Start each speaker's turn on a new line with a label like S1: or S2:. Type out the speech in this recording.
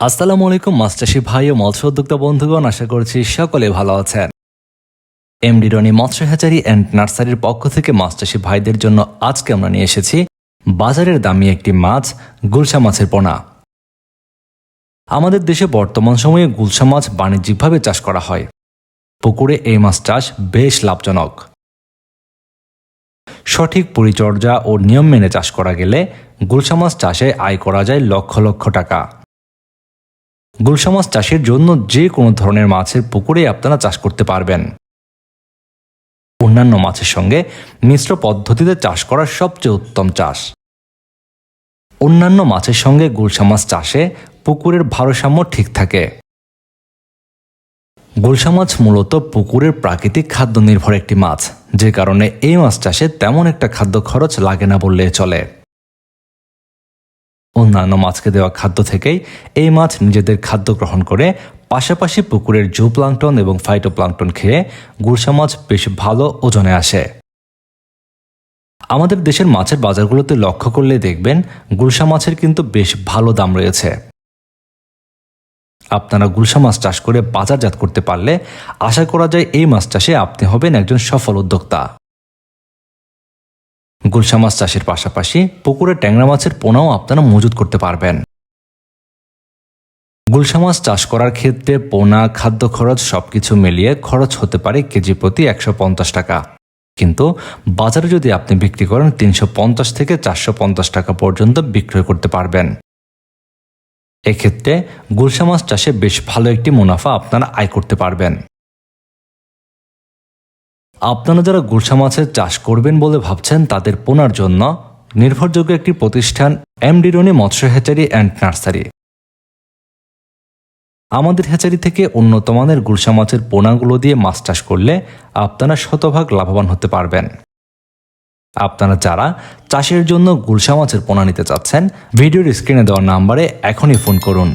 S1: আসসালামু আলাইকুম মাস্টারশিপ ভাই ও মৎস্য উদ্যোক্তা বন্ধুগণ, আশা করছি সকলে ভালো আছেন। এমডি রনি মৎস্য হ্যাচারি অ্যান্ড নার্সারির পক্ষ থেকে মাস্টারশিপ ভাইদের জন্য আজকে আমরা নিয়ে এসেছি বাজারের দামি একটি মাছ, গুলশা মাছের পোনা। আমাদের দেশে বর্তমান সময়ে গুলশা মাছ বাণিজ্যিকভাবে চাষ করা হয়। পুকুরে এই মাছ চাষ বেশ লাভজনক। সঠিক পরিচর্যা ও নিয়ম মেনে চাষ করা গেলে গুলশা মাছ চাষে আয় করা যায় লক্ষ লক্ষ টাকা। গুলশা মাছ চাষের জন্য যে কোনো ধরনের মাছের পুকুরে আপনারা চাষ করতে পারবেন। অন্যান্য মাছের সঙ্গে মিশ্র পদ্ধতিতে চাষ করার সবচেয়ে উত্তম চাষ। অন্যান্য মাছের সঙ্গে গুলশা মাছ চাষে পুকুরের ভারসাম্য ঠিক থাকে। গুলশা মাছ মূলত পুকুরের প্রাকৃতিক খাদ্য নির্ভর একটি মাছ। যে কারণে এই মাছ চাষে তেমন একটা খাদ্য খরচ লাগে না বললে চলে। অন্যান্য মাছকে দেওয়া খাদ্য থেকেই এই মাছ নিজেদের খাদ্য গ্রহণ করে, পাশাপাশি পুকুরের জু প্লাংটন এবং ফাইটোপ্লাংটন খেয়ে গুলশা মাছ বেশ ভালো ওজনে আসে। আমাদের দেশের মাছের বাজারগুলোতে লক্ষ্য করলে দেখবেন গুলশা মাছের কিন্তু বেশ ভালো দাম রয়েছে। আপনারা গুলশা মাছ চাষ করে বাজারজাত করতে পারলে আশা করা যায় এই মাছ চাষে আপনি হবেন একজন সফল উদ্যোক্তা। গুলশা মাছ চাষের পাশাপাশি পুকুরে ট্যাংরা মাছের পোনাও আপনারা মজুত করতে পারবেন। গুলশা মাছ চাষ করার ক্ষেত্রে পোনা, খাদ্য খরচ সব কিছু মিলিয়ে খরচ হতে পারে কেজি প্রতি একশো পঞ্চাশ টাকা। কিন্তু বাজারে যদি আপনি বিক্রি করেন তিনশো পঞ্চাশ থেকে চারশো পঞ্চাশ টাকা পর্যন্ত বিক্রয় করতে পারবেন। এক্ষেত্রে গুলশা মাছ চাষে বেশ ভালো একটি মুনাফা আপনারা আয় করতে পারবেন। আপনারা যারা গুলশা মাছের চাষ করবেন বলে ভাবছেন, তাদের পোনার জন্য নির্ভরযোগ্য একটি প্রতিষ্ঠান এমডি রনি মৎস্য হ্যাচারি অ্যান্ড নার্সারি। আমাদের হ্যাচারি থেকে উন্নত মানের গুলশা মাছের পোনাগুলো দিয়ে মাছ চাষ করলে আপনারা শতভাগ লাভবান হতে পারবেন। আপনারা যারা চাষের জন্য গুলশা মাছের পোনা নিতে চাচ্ছেন, ভিডিওর স্ক্রিনে দেওয়া নাম্বারে এখনই ফোন করুন।